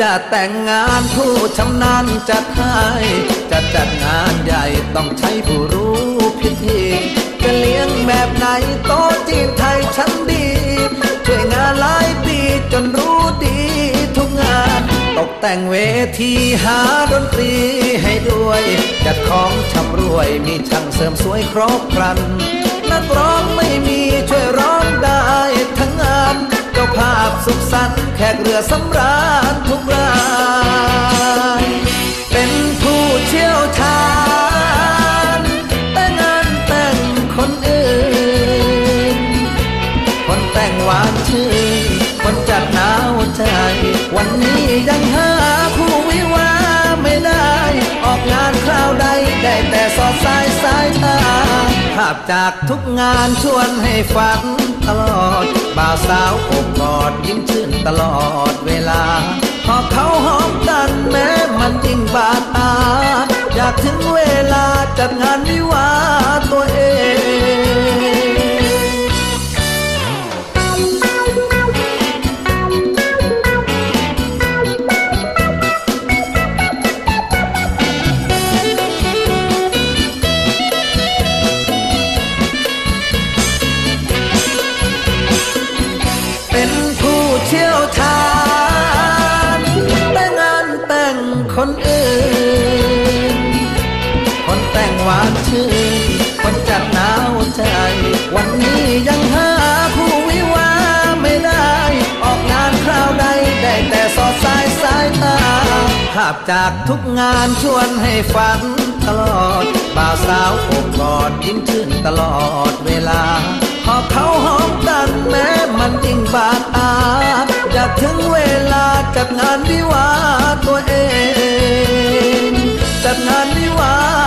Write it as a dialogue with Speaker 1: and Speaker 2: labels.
Speaker 1: จะแต่งงานผู้ชำนาญจัดให้จะจัดงานใหญ่ต้องใช้ผู้รู้พิธีจะเลี้ยงแบบไหนโต๊ะจีนไทยชั้นดี ช่วยงานหลายปีจนรู้ดีทุกงาน ตกแต่งเวทีหาดนตรีให้ด้วย จัดของชำรวยมีช่างเสริมสวยครบครันนักร้องไม่มี ขสันต์แขกเรือสำราญทุกรายเป็นผู้เชี่ยวชาญแต่งานแต่งคนอื่น คนแต่งหวานชื่นคนจัดหนาวใจ วันนี้ยังหาคู่วิวาไม่ได้ ออกงานคราวใดได้แต่สอดสายสายตาภาพจากทุกงานชวนให้ฝันตลอด บ่าวสาวโอบกอดยิ้มชื่นตลอดเวลา พอเขาหอมกันแม้มันยิ่งบาดตาอยากถึงเวลาจัดงาน คนอื่น คนแต่งหวานชื่น คนจัดหนาวใจ วันนี้ยังหาคู่วิวาไม่ได้ ออกงานคราวใดได้แต่สอดสายสายตา ภาพจากทุกงานชวนให้ฝันตลอด บ่าวสาวโอบกอดยิ้มชื่นตลอดเวลาพอเขาหอมกันแม้มันยิ่งบาดตาอยากถึงเวลาจัดงานวิวา ตั